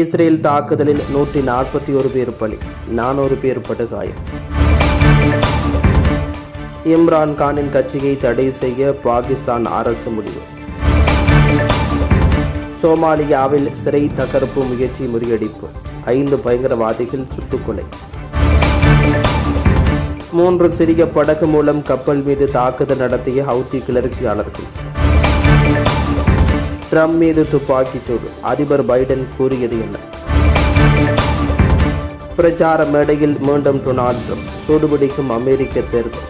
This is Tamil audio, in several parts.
இஸ்ரேல் தாக்குதலில் நூற்றி நாற்பத்தி ஒரு பேர் பலி நானூறு பேர் படுகாயம் இம்ரான் கானின் கட்சியை தடை செய்ய பாகிஸ்தான் அரசு முடிவு. சோமாலியாவில் சிறை தகர்ப்பு முயற்சி முறியடிப்பு ஐந்து பயங்கரவாதிகள் சுட்டுக்கொலை. மூன்று சிறிய படகு மூலம் கப்பல் மீது தாக்குதல் நடத்திய ஹவுத்தி கிளர்ச்சியாளர்கள். ட்ரம்ப் மீது துப்பாக்கிச் சூடு. அதிபர் பைடன் கூறியது என்ன? பிரச்சார மேடையில் மீண்டும் டொனால்ட் ட்ரம்ப். சூடுபிடிக்கும் அமெரிக்க தேர்தல்.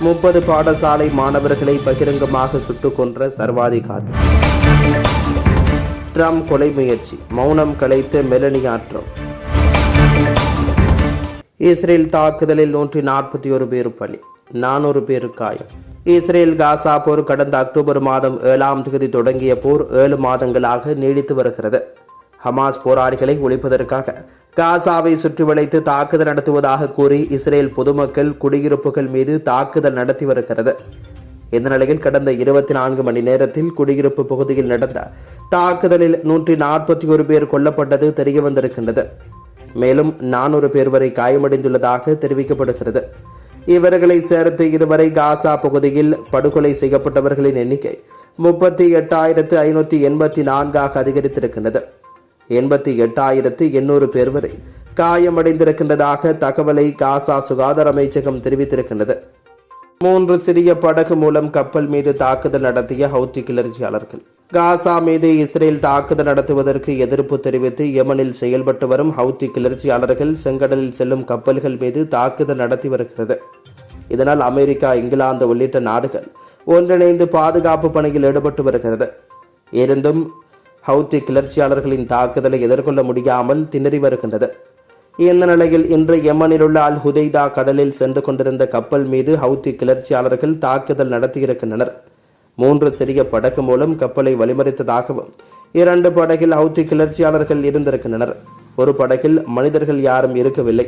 முப்பது பாடசாலை மாணவர்களை பகிரங்கமாக சுட்டுக் கொன்ற சர்வாதிகாரி. ட்ரம்ப் கொலை முயற்சி. மௌனம் கலைத்த மெலனியா ட்ரம்ப் இஸ்ரேல் தாக்குதலில் நூற்றி நாற்பத்தி ஒரு பேர் பலி. நானூறு பேர் காயம். இஸ்ரேல் காசா போர் கடந்த அக்டோபர் மாதம் ஏழாம் தேதி தொடங்கிய போர் ஏழு மாதங்களாக நீடித்து வருகிறது. ஹமாஸ் போராளிகளை ஒழிப்பதற்காக காசாவை சுற்றி வளைத்து தாக்குதல் நடத்துவதாக கூறி இஸ்ரேல் பொதுமக்கள் குடியிருப்புகள் மீது தாக்குதல் நடத்தி வருகிறது. இந்த நிலையில் கடந்த இருபத்தி நான்கு மணி நேரத்தில் குடியிருப்பு பகுதியில் நடந்த தாக்குதலில் நூற்றி நாற்பத்தி ஒரு பேர் கொல்லப்பட்டது தெரிய வந்திருக்கின்றது மேலும் நானூறு பேர் வரை காயமடைந்துள்ளதாக தெரிவிக்கப்படுகிறது. இவர்களை சேர்த்து இதுவரை காசா பகுதியில் படுகொலை செய்யப்பட்டவர்களின் எண்ணிக்கை முப்பத்தி எட்டாயிரத்து ஐநூற்றி எண்பத்தி நான்காக அதிகரித்திருக்கின்றது. எண்பத்தி எட்டாயிரத்து எண்ணூறு பேர் வரை காயமடைந்திருக்கின்றதாக தகவலை காசா சுகாதார அமைச்சகம் தெரிவித்திருக்கின்றது. மூன்று சிறிய படகு மூலம் கப்பல் மீது தாக்குதல் நடத்திய ஹவுத்தி கிளர்ச்சியாளர்கள். காசா மீது இஸ்ரேல் தாக்குதல் நடத்துவதற்கு எதிர்ப்பு தெரிவித்து யமனில் செயல்பட்டு வரும் ஹவுத்தி கிளர்ச்சியாளர்கள் செங்கடலில் செல்லும் கப்பல்கள் மீது தாக்குதல் நடத்தி வருகிறது. இதனால் அமெரிக்கா இங்கிலாந்து உள்ளிட்ட நாடுகள் ஒன்றிணைந்து பாதுகாப்பு பணியில் ஈடுபட்டு வருகிறது. இருந்தும் ஹவுத்தி கிளர்ச்சியாளர்களின் தாக்குதலை எதிர்கொள்ள முடியாமல் திணறி வருகின்றது. இந்த நிலையில் இன்று யமனில் உள்ள அல் ஹுதைதா கடலில் சென்று கொண்டிருந்த கப்பல் மீது ஹவுத்தி கிளர்ச்சியாளர்கள் தாக்குதல் நடத்தியிருக்கின்றனர். மூன்று சிறிய படகு மூலம் கப்பலை வழிமறித்ததாகவும் இரண்டு படகில் ஹவுத்தி கிளர்ச்சியாளர்கள் இருந்திருக்கின்றனர். ஒரு படகில் மனிதர்கள் யாரும் இருக்கவில்லை.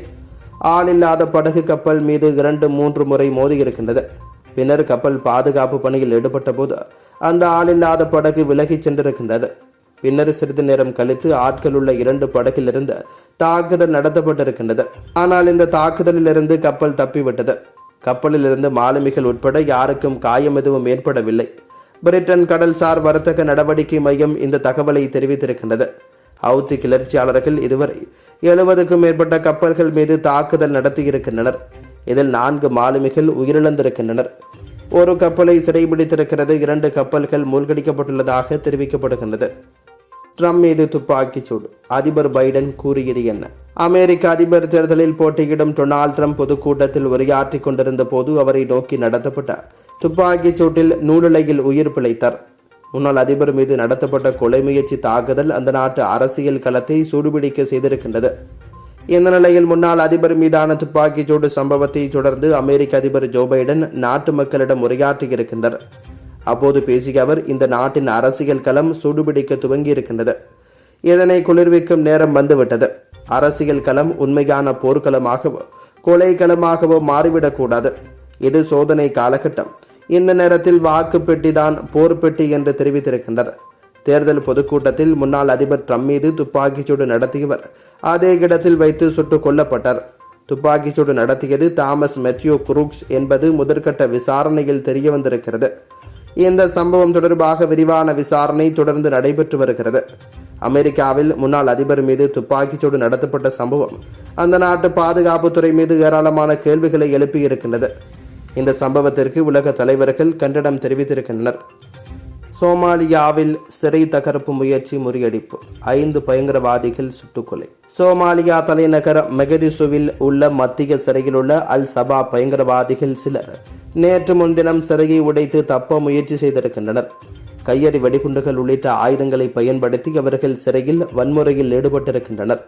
ஆளில்லாத படகு கப்பல் மீது இரண்டு மூன்று முறை மோதியிருக்கின்றது பின்னர் கப்பல் பாதுகாப்பு பணியில் ஈடுபட்ட போது அந்த ஆளில்லாத படகு விலகிச் சென்றிருக்கின்றது. பின்னர் சிறிது நேரம் கழித்து ஆட்கள் உள்ள இரண்டு படகிலிருந்து தாக்குதல் நடத்தப்பட்டிருக்கின்றது. ஆனால் இந்த தாக்குதலிலிருந்து கப்பல் தப்பிவிட்டது. கப்பலிலிருந்து மாலுமிகள் உட்பட யாருக்கும் காயம் எதுவும் ஏற்படவில்லை. பிரிட்டன் கடல்சார் வர்த்தக நடவடிக்கை மையம் இந்த தகவலை தெரிவித்திருக்கின்றது. ஹவுத்தி கிளர்ச்சியாளர்கள் இதுவரை எழுபதுக்கும் மேற்பட்ட கப்பல்கள் மீது தாக்குதல் நடத்தியிருக்கின்றனர். இதில் நான்கு மாலுமிகள் உயிரிழந்திருக்கின்றனர். ஒரு கப்பலை சிறைபிடித்திருக்கிறது இரண்டு கப்பல்கள் மூழ்கடிக்கப்பட்டுள்ளதாக தெரிவிக்கப்படுகின்றது. ட்ரம்ப் மீது துப்பாக்கிச் சூடு. அதிபர் பைடன் கூறியது என்ன? அமெரிக்க அதிபர் தேர்தலில் போட்டியிடும் டொனால்ட் ட்ரம்ப் பொதுக்கூட்டத்தில் உரையாற்றிக் கொண்டிருந்த போது அவரை நோக்கி நடத்தப்பட்ட துப்பாக்கிச் சூட்டில் நூலிலையில் உயிர் பிழைத்தார். முன்னாள் அதிபர் மீது நடத்தப்பட்ட கொலை முயற்சி தாக்குதல் அந்த நாட்டு அரசியல் களத்தை சூடுபிடிக்க செய்திருக்கின்றது. இந்த நிலையில் முன்னாள் அதிபர் மீதான துப்பாக்கிச் சூடு சம்பவத்தை தொடர்ந்து அமெரிக்க அதிபர் ஜோ பைடன் நாட்டு மக்களிடம் உரையாற்றியிருக்கின்றார் அப்போது பேசிய அவர் இந்த நாட்டின் அரசியல் களம் சூடுபிடிக்க துவங்கி இருக்கின்றது இதனை குளிர்விக்கும் நேரம் வந்துவிட்டது. அரசியல் களம் உண்மையான போர்க்களமாகவோ கொலைக்களமாகவோ மாறிவிடக்கூடாது. இது சோதனை காலகட்டம். இந்த நேரத்தில் வாக்கு பெட்டி தான் போர் பெட்டி என்று தெரிவித்திருக்கின்றனர். தேர்தல் பொதுக்கூட்டத்தில் முன்னாள் அதிபர் ட்ரம்ப் மீது துப்பாக்கிச்சூடு நடத்தியவர் அதே இடத்தில் வைத்து சுட்டுக் கொல்லப்பட்டார். துப்பாக்கிச்சூடு நடத்தியது தாமஸ் மெத்யூ குரூக்ஸ் என்பது முதற்கட்ட விசாரணையில் தெரிய வந்திருக்கிறது இந்த சம்பவம் தொடர்பாக விரிவான விசாரணை தொடர்ந்து நடைபெற்று வருகிறது. அமெரிக்காவில் முன்னாள் அதிபர் மீது துப்பாக்கிச்சூடு நடத்தப்பட்ட சம்பவம் அந்த நாட்டு பாதுகாப்புத்துறை மீது ஏராளமான கேள்விகளை எழுப்பியிருக்கின்றது இந்த சம்பவத்திற்கு உலக தலைவர்கள் கண்டனம் தெரிவித்திருக்கின்றனர். சோமாலியாவில் சிறை தகர்ப்பு முயற்சி முறியடிப்பு ஐந்து பயங்கரவாதிகள் சுட்டுக்கொலை. சோமாலியா தலைநகர் மெகடிசுவில் உள்ள மத்திய சிறையில் உள்ள அல் சபா பயங்கரவாதிகள் சிலர் நேற்று முன்தினம் சிறையை உடைத்து தப்ப முயற்சி செய்திருக்கின்றனர். கையெறி வெடிகுண்டுகள் உள்ளிட்ட ஆயுதங்களை பயன்படுத்தி அவர்கள் சிறையில் வன்முறையில் ஈடுபட்டிருக்கின்றனர்.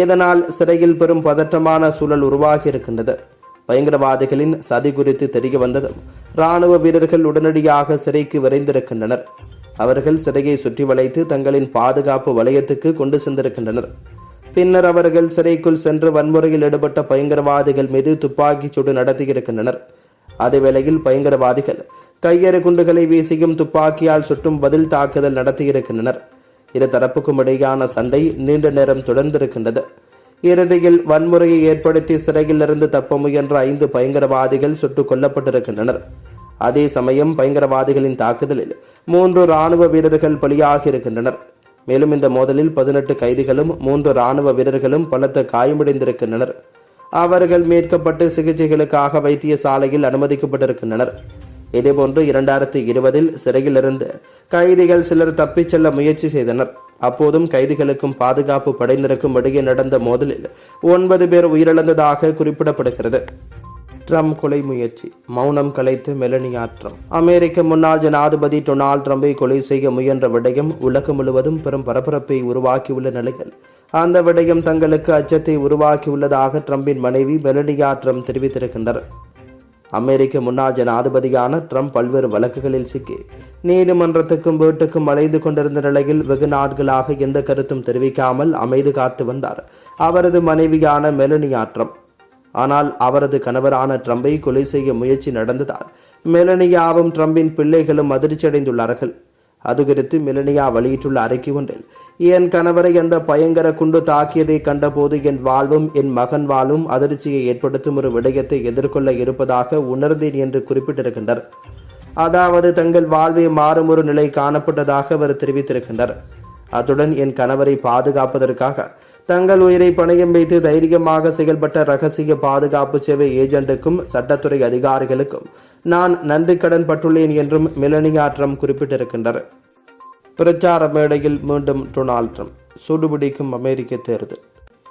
இதனால் சிறையில் பெரும் பதற்றமான சூழல் உருவாகி இருக்கின்றது. பயங்கரவாதிகளின் சதி குறித்து தெரிய வந்ததும் ராணுவ வீரர்கள் உடனடியாக சிறைக்கு விரைந்திருக்கின்றனர். அவர்கள் சிறையை சுற்றி வளைத்து தங்களின் பாதுகாப்பு வலயத்துக்கு கொண்டு சென்றிருக்கின்றனர். பின்னர் அவர்கள் சிறைக்குள் சென்று வன்முறையில் ஈடுபட்ட பயங்கரவாதிகள் மீது துப்பாக்கிச் சூடு நடத்தியிருக்கின்றனர். அதேவேளையில் பயங்கரவாதிகள் கையெறு குண்டுகளை வீசியும் துப்பாக்கியால் சுட்டும் பதில் தாக்குதல் நடத்தியிருக்கின்றனர். இரு தரப்புக்கும் இடையான சண்டை நீண்ட நேரம் தொடர்ந்திருக்கின்றது. இறுதியில் வன்முறையை ஏற்படுத்தி சிறையிலிருந்து தப்ப முயன்ற ஐந்து பயங்கரவாதிகள் சுட்டுக் கொல்லப்பட்டிருக்கின்றனர். அதே சமயம் பயங்கரவாதிகளின் தாக்குதலில் மூன்று ராணுவ வீரர்கள் பலியாகி இருக்கின்றனர் மேலும் இந்த மோதலில் பதினெட்டு கைதிகளும் மூன்று ராணுவ வீரர்களும் பலத்த காயமடைந்திருக்கின்றனர். அவர்கள் மீட்கப்பட்டு சிகிச்சைகளுக்காக வைத்தியசாலையில் அனுமதிக்கப்பட்டிருக்கின்றனர். இதேபோன்று இரண்டாயிரத்தி இருபதில் சிறையிலிருந்து கைதிகள் சிலர் தப்பிச் செல்ல முயற்சி செய்தனர். அப்போதும் கைதிகளுக்கும் பாதுகாப்பு படையினருக்கும் இடையே நடந்த மோதலில் ஒன்பது பேர் உயிரிழந்ததாக குறிப்பிடப்படுகிறது. ட்ரம்ப் கொலை முயற்சி மௌனம் கலைத்து மெலனியாற்றம். அமெரிக்க முன்னாள் ஜனாதிபதி டொனால்ட் ட்ரம்பை கொலை செய்ய முயன்ற விடயம் உலகம் முழுவதும் பெரும் பரபரப்பை உருவாக்கியுள்ள நிலையில் அந்த விடயம் தங்களுக்கு அச்சத்தை உருவாக்கியுள்ளதாக ட்ரம்பின் மனைவி மெலனியா ட்ரம்ப் தெரிவித்திருக்கின்றனர். அமெரிக்க முன்னாள் ஜனாதிபதியான ட்ரம்ப் பல்வேறு வழக்குகளில் சிக்கி நீதிமன்றத்துக்கும் வீட்டுக்கும் அலைந்து கொண்டிருந்த நிலையில் வெகு நாட்களாக எந்த கருத்தும் தெரிவிக்காமல் அமைதி காத்து வந்தார் அவரது மனைவியான மெலனியா ட்ரம்ப். ஆனால் அவரது கணவரான ட்ரம்பை கொலை செய்ய முயற்சி நடந்ததால் மெலனியாவும் ட்ரம்பின் பிள்ளைகளும் அதிர்ச்சியடைந்துள்ளார்கள். அது குறித்து மெலனியா வெளியிட்டுள்ள அறிக்கை ஒன்றில் என் கணவரை அந்த பயங்கர குண்டு தாக்கியதை கண்டபோது என் வாழ்வும் என் மகன் வாழும் அதிர்ச்சியை ஏற்படுத்தும் ஒரு விடயத்தை எதிர்கொள்ள இருப்பதாக உணர்ந்தேன் என்று குறிப்பிட்டிருக்கின்றார் அதாவது தங்கள் வாழ்வை மாறும் ஒரு நிலை காணப்பட்டதாக அவர் தெரிவித்திருக்கின்றார் அத்துடன் என் கணவரை பாதுகாப்பதற்காக தங்கள் உயிரை பணயம் வைத்து தைரியமாக செயல்பட்ட ரகசிய பாதுகாப்பு சேவை ஏஜென்ட்டுக்கும் சட்டத்துறை அதிகாரிகளுக்கும் நான் நன்றி கடன் பட்டுள்ளேன் என்றும் மிலனியாற்றம் ட்ரம்ப் குறிப்பிட்டிருக்கின்றனர். பிரச்சார மேடையில் மீண்டும் டொனால்ட் ட்ரம்ப். சூடுபிடிக்கும் அமெரிக்க தேர்தல்.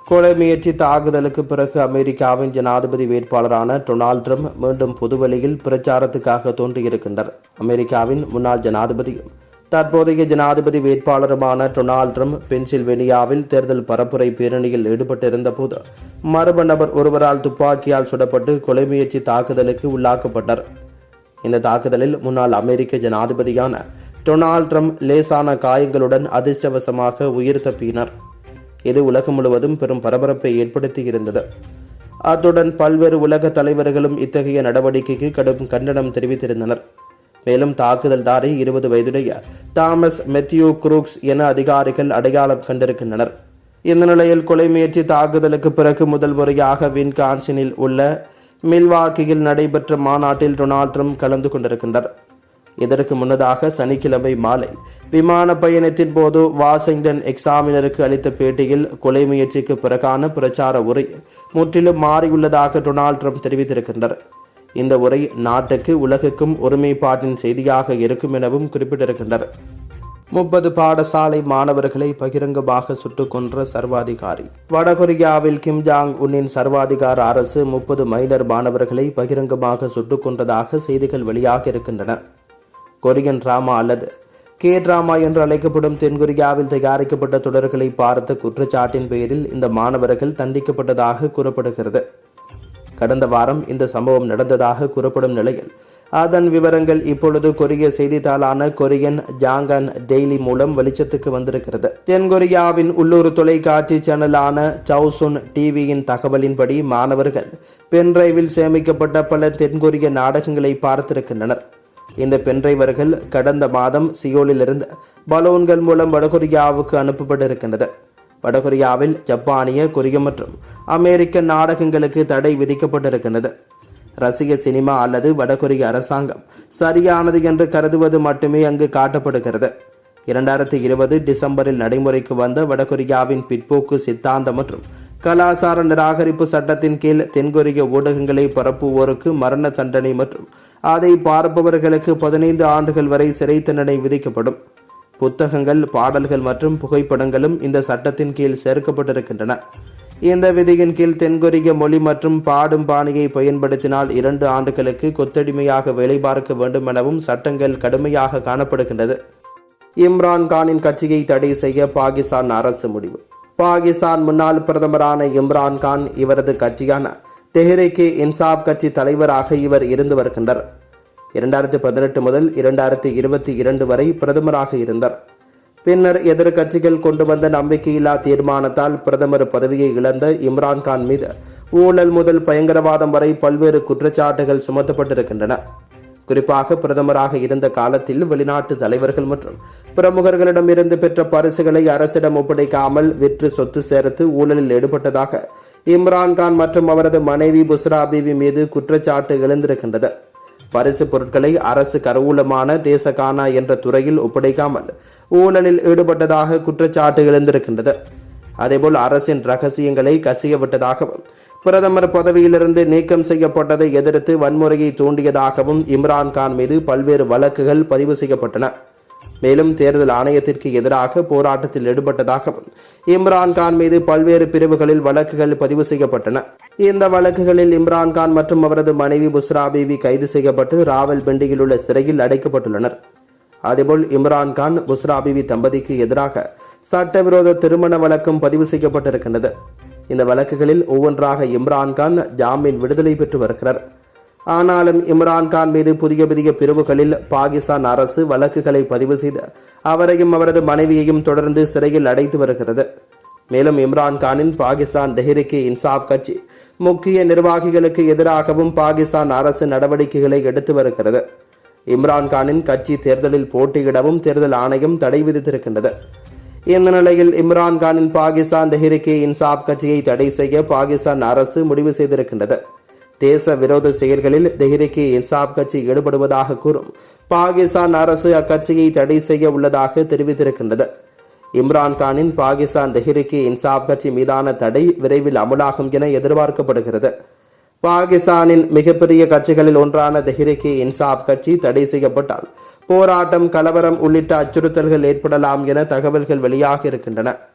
கொலை முயற்சி தாக்குதலுக்கு பிறகு அமெரிக்காவின் ஜனாதிபதி வேட்பாளரான டொனால்ட் ட்ரம்ப் மீண்டும் பொதுவெளியில் பிரச்சாரத்துக்காக தோன்றியிருக்கின்றனர். அமெரிக்காவின் முன்னாள் ஜனாதிபதியும் தற்போதைய ஜனாதிபதி வேட்பாளருமான டொனால்ட் ட்ரம்ப் பென்சில்வேனியாவில் தேர்தல் பரப்புரை பேரணியில் ஈடுபட்டிருந்த போது மர்ம நபர் ஒருவரால் துப்பாக்கியால் சுடப்பட்டு கொலை முயற்சி தாக்குதலுக்கு உள்ளாக்கப்பட்டார். இந்த தாக்குதலில் முன்னாள் அமெரிக்க ஜனாதிபதியான டொனால்ட் ட்ரம்ப் லேசான காயங்களுடன் அதிர்ஷ்டவசமாக உயிர் தப்பினார். இது உலகம் முழுவதும் பெரும் பரபரப்பை ஏற்படுத்தியிருந்தது. அத்துடன் பல்வேறு உலக தலைவர்களும் இத்தகைய நடவடிக்கைக்கு கடும் கண்டனம் தெரிவித்திருந்தனர். மேலும் தாக்குதல்தாரி இருபது வயதுடைய தாமஸ் மெத்யூ குரூக்ஸ் என அதிகாரிகள் அடையாளம் கண்டிருக்கின்றனர். இந்த நிலையில் கொலை முயற்சி தாக்குதலுக்கு பிறகு முதல் முறையாக வின்கான்சினில் உள்ள மில்வாக்கியில் நடைபெற்ற மாநாட்டில் டொனால்ட் ட்ரம்ப் கலந்து கொண்டிருக்கின்றார். இதற்கு முன்னதாக சனிக்கிழமை மாலை விமான பயணத்தின் போது வாஷிங்டன் எக்ஸாமினருக்கு அளித்த பேட்டியில் கொலை முயற்சிக்கு பிறகான பிரச்சார உரை முற்றிலும் மாறியுள்ளதாக டொனால்ட் ட்ரம்ப் தெரிவித்திருக்கின்றார். இந்த உரை நாட்டுக்கு உலகுக்கும் ஒருமைப்பாட்டின் செய்தியாக இருக்கும் எனவும் குறிப்பிட்டிருக்கின்றனர் முப்பது பாடசாலை மாணவர்களை பகிரங்கமாக சுட்டுக் கொன்ற சர்வாதிகாரி. வடகொரியாவில் கிம் ஜாங் உன்னின் சர்வாதிகார அரசு முப்பது மைனர் மாணவர்களை பகிரங்கமாக சுட்டுக் கொன்றதாக செய்திகள் வெளியாக இருக்கின்றன. கொரியன் டிராமா அல்லது கே டிராமா என்று அழைக்கப்படும் தென்கொரியாவில் தயாரிக்கப்பட்ட தொடர்களை பார்த்த குற்றச்சாட்டின் பெயரில் இந்த மாணவர்கள் தண்டிக்கப்பட்டதாக கூறப்படுகிறது. கடந்த வாரம் இந்த சம்பவம் நடந்ததாக கூறப்படும் நிலையில் அதன் விவரங்கள் இப்பொழுது கொரிய செய்தித்தாளான கொரியன் ஜாங்கன் டெய்லி மூலம் வெளிச்சத்துக்கு வந்திருக்கிறது. தென்கொரியாவின் உள்ளூர் தொலைக்காட்சி சேனலான சவுசுன் டிவியின் தகவலின்படி மாணவர்கள் பென்டிரைவில் சேமிக்கப்பட்ட பல தென்கொரிய நாடகங்களை பார்த்திருக்கின்றனர். இந்த பென்டிரைவர்கள் கடந்த மாதம் சியோலிலிருந்து பலூன்கள் மூலம் வடகொரியாவுக்கு அனுப்பப்பட்டிருக்கின்றது. வடகொரியாவில் ஜப்பானிய கொரிய மற்றும் அமெரிக்க நாடகங்களுக்கு தடை விதிக்கப்பட்டிருக்கின்றது. ரசிக சினிமா அல்லது வடகொரிய அரசாங்கம் சரியானது என்று கருதுவது மட்டுமே அங்கு காட்டப்படுகிறது. இரண்டாயிரத்தி இருபது டிசம்பரில் நடைமுறைக்கு வந்த வடகொரியாவின் பிற்போக்கு சித்தாந்தம் மற்றும் கலாச்சார நிராகரிப்பு சட்டத்தின் கீழ் தென்கொரிய ஊடகங்களை பரப்புவோருக்கு மரண தண்டனை மற்றும் அதை பார்ப்பவர்களுக்கு பதினைந்து ஆண்டுகள் வரை சிறை தண்டனை விதிக்கப்படும். புத்தகங்கள் பாடல்கள் மற்றும் புகைப்படங்களும் இந்த சட்டத்தின் கீழ் சேர்க்கப்பட்டிருக்கின்றன. இந்த விதியின் கீழ் தென்கொரிய மொழி மற்றும் பாடும் பாணியை பயன்படுத்தினால் இரண்டு ஆண்டுகளுக்கு கொத்தடிமையாக வேலை பார்க்க வேண்டும் எனவும் சட்டங்கள் கடுமையாக காணப்படுகின்றது. இம்ரான் கானின் கட்சியை தடை செய்ய பாகிஸ்தான் அரசு முடிவு. பாகிஸ்தான் முன்னாள் பிரதமரான இம்ரான் கான் இவரது கட்சியான தெஹ்ரிகே இன்சாப் கட்சி தலைவராக இவர் இருந்து வருகின்றார். இரண்டாயிரத்தி பதினெட்டு முதல் இரண்டாயிரத்தி இருபத்தி இரண்டு வரை பிரதமராக இருந்தார். பின்னர் எதிர்கட்சிகள் கொண்டு வந்த நம்பிக்கையில்லா தீர்மானத்தால் பிரதமர் பதவியை இழந்த இம்ரான்கான் மீது ஊழல் முதல் பயங்கரவாதம் வரை பல்வேறு குற்றச்சாட்டுகள் சுமத்தப்பட்டிருக்கின்றன. குறிப்பாக பிரதமராக இருந்த காலத்தில் வெளிநாட்டு தலைவர்கள் மற்றும் பிரமுகர்களிடமிருந்து பெற்ற பரிசுகளை அரசிடம் ஒப்படைக்காமல் விற்று சொத்து சேர்த்து ஊழலில் ஈடுபட்டதாக இம்ரான்கான் மற்றும் அவரது மனைவி புஸ்ரா பீவி மீது குற்றச்சாட்டு எழுந்திருக்கின்றது. பரிசு பொருட்களை அரசு கருவூலமான தேசகானா என்ற துறையில் ஒப்படைக்காமல் ஊழலில் ஈடுபட்டதாக குற்றச்சாட்டு எழுந்திருக்கின்றது. அதேபோல் அரசின் ரகசியங்களை கசிய விட்டதாகவும் பிரதமர் பதவியிலிருந்து நீக்கம் செய்யப்பட்டதை எதிர்த்து வன்முறையை தூண்டியதாகவும் இம்ரான்கான் மீது பல்வேறு வழக்குகள் பதிவு செய்யப்பட்டன. மேலும் தேர்தல் ஆணையத்திற்கு எதிராக போராட்டத்தில் ஈடுபட்டதாகவும் இம்ரான்கான் மீது பல்வேறு பிரிவுகளில் வழக்குகள் பதிவு செய்யப்பட்டன. இந்த வழக்குகளில் இம்ரான்கான் மற்றும் அவரது மனைவி புஸ்ரா பீவி கைது செய்யப்பட்டு ராவல்பிண்டியில் உள்ள சிறையில் அடைக்கப்பட்டுள்ளனர். அதேபோல் இம்ரான்கான் புஸ்ரா பீவி தம்பதிக்கு எதிராக சட்டவிரோத திருமண வழக்கும் பதிவு செய்யப்பட்டிருக்கின்றது. இந்த வழக்குகளில் ஒவ்வொன்றாக இம்ரான்கான் ஜாமீன் விடுதலை பெற்று வருகிறார். ஆனாலும் இம்ரான்கான் மீது புதிய புதிய பிரிவுகளில் பாகிஸ்தான் அரசு வழக்குகளை பதிவு செய்து அவரையும் அவரது மனைவியையும் தொடர்ந்து சிறையில் அடைத்து வருகிறது. மேலும் இம்ரான்கானின் பாகிஸ்தான் தெஹ்ரிக்கே இன்சாப் கட்சி முக்கிய நிர்வாகிகளுக்கு எதிராகவும் பாகிஸ்தான் அரசு நடவடிக்கைகளை எடுத்து வருகிறது. இம்ரான்கானின் கட்சி தேர்தலில் போட்டியிடவும் தேர்தல் ஆணையம் தடை விதித்திருக்கின்றது. இந்த நிலையில் இம்ரான்கானின் பாகிஸ்தான் தெஹ்ரிக்கே இன்சாப் கட்சியை தடை செய்ய பாகிஸ்தான் அரசு முடிவு செய்திருக்கின்றது. தேச விரோத செயல்களில் தெஹ்ரிக்கே இன்சாப் கட்சி ஈடுபடுவதாக கூறும். பாகிஸ்தான் அரசு அக்கட்சியை தடை செய்ய உள்ளதாக தெரிவித்திருக்கின்றது. இம்ரான்கானின் பாகிஸ்தான் தெஹ்ரிக்கே இன்சாப் கட்சி மீதான தடை விரைவில் அமலாகும் என எதிர்பார்க்கப்படுகிறது. பாகிஸ்தானின் மிகப்பெரிய கட்சிகளில் ஒன்றான தெஹ்ரிக்கே இன்சாப் கட்சி தடை செய்யப்பட்டால் போராட்டம் கலவரம் உள்ளிட்ட அச்சுறுத்தல்கள் ஏற்படலாம் என தகவல்கள் வெளியாக இருக்கின்றன.